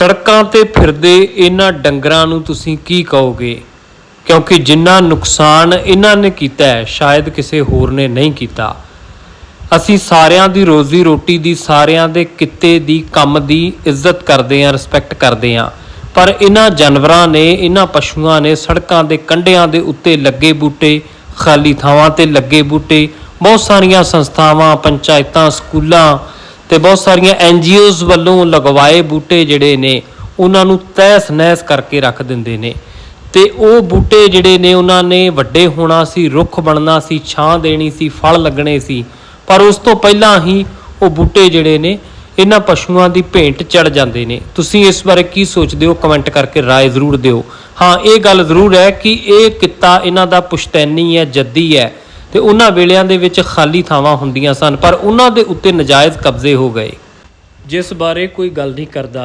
ਸੜਕਾਂ ਤੇ ਫਿਰਦੇ ਇਹਨਾਂ ਡੰਗਰਾਂ ਨੂੰ ਤੁਸੀਂ ਕੀ ਕਹੋਗੇ? ਕਿਉਂਕਿ ਜਿੰਨਾ ਨੁਕਸਾਨ ਇਹਨਾਂ ਨੇ ਕੀਤਾ ਹੈ, ਸ਼ਾਇਦ ਕਿਸੇ ਹੋਰ ਨੇ ਨਹੀਂ ਕੀਤਾ। ਅਸੀਂ ਸਾਰਿਆਂ ਦੀ ਰੋਜ਼ੀ ਰੋਟੀ ਦੀ, ਸਾਰਿਆਂ ਦੇ ਕਿੱਤੇ ਦੀ, ਕੰਮ ਦੀ ਇੱਜ਼ਤ ਕਰਦੇ ਹਾਂ ਰਿਸਪੈਕਟ ਕਰਦੇ ਹਾਂ। ਪਰ ਇਹਨਾਂ ਜਾਨਵਰਾਂ ਨੇ, ਇਹਨਾਂ ਪਸ਼ੂਆਂ ਨੇ ਸੜਕਾਂ ਦੇ ਕੰਢਿਆਂ ਦੇ ਉੱਤੇ ਲੱਗੇ ਬੂਟੇ, ਖਾਲੀ ਥਾਵਾਂ ਤੇ ਲੱਗੇ ਬੂਟੇ, ਬਹੁਤ ਸਾਰੀਆਂ ਸੰਸਥਾਵਾਂ, ਪੰਚਾਇਤਾਂ, ਸਕੂਲਾਂ ਤੇ ਬਹੁਤ ਸਾਰੀਆਂ ਐਨਜੀਓਜ਼ ਵੱਲੋਂ ਲਗਵਾਏ ਬੂਟੇ ਜਿਹੜੇ ਨੇ, ਉਹਨਾਂ ਨੂੰ ਤਹਿਸ ਨਹਿਸ ਕਰਕੇ ਰੱਖ ਦਿੰਦੇ ਨੇ। ਤੇ ਉਹ ਬੂਟੇ ਜਿਹੜੇ ਨੇ, ਉਹਨਾਂ ਨੇ ਵੱਡੇ ਹੋਣਾ ਸੀ, ਰੁੱਖ ਬਣਨਾ ਸੀ, ਛਾਂ ਦੇਣੀ ਸੀ, ਫਲ ਲੱਗਣੇ ਸੀ। ਪਰ ਉਸ ਤੋਂ ਪਹਿਲਾਂ ਹੀ ਉਹ ਬੂਟੇ ਜਿਹੜੇ ਨੇ, ਇਹਨਾਂ ਪਸ਼ੂਆਂ ਦੀ ਭੇਂਟ ਚੜ ਜਾਂਦੇ ਨੇ। ਤੁਸੀਂ ਇਸ ਬਾਰੇ ਕੀ ਸੋਚਦੇ ਹੋ? ਕਮੈਂਟ ਕਰਕੇ ਰਾਏ ਜ਼ਰੂਰ ਦਿਓ। ਹਾਂ, ਇਹ ਗੱਲ ਜ਼ਰੂਰ ਹੈ ਕਿ ਇਹ ਕਿੱਤਾ ਇਹਨਾਂ ਦਾ ਪੁਸ਼ਤੈਨੀ ਹੈ, ਜੱਦੀ ਹੈ। ਤੇ ਉਹਨਾਂ ਵੇਲਿਆਂ ਦੇ ਵਿੱਚ ਖਾਲੀ ਥਾਵਾਂ ਹੁੰਦੀਆਂ ਸਨ, ਪਰ ਉਹਨਾਂ ਦੇ ਉੱਤੇ ਨਜਾਇਜ਼ ਕਬਜ਼ੇ ਹੋ ਗਏ। ਜਿਸ ਬਾਰੇ ਕੋਈ ਗੱਲ ਨਹੀਂ ਕਰਦਾ।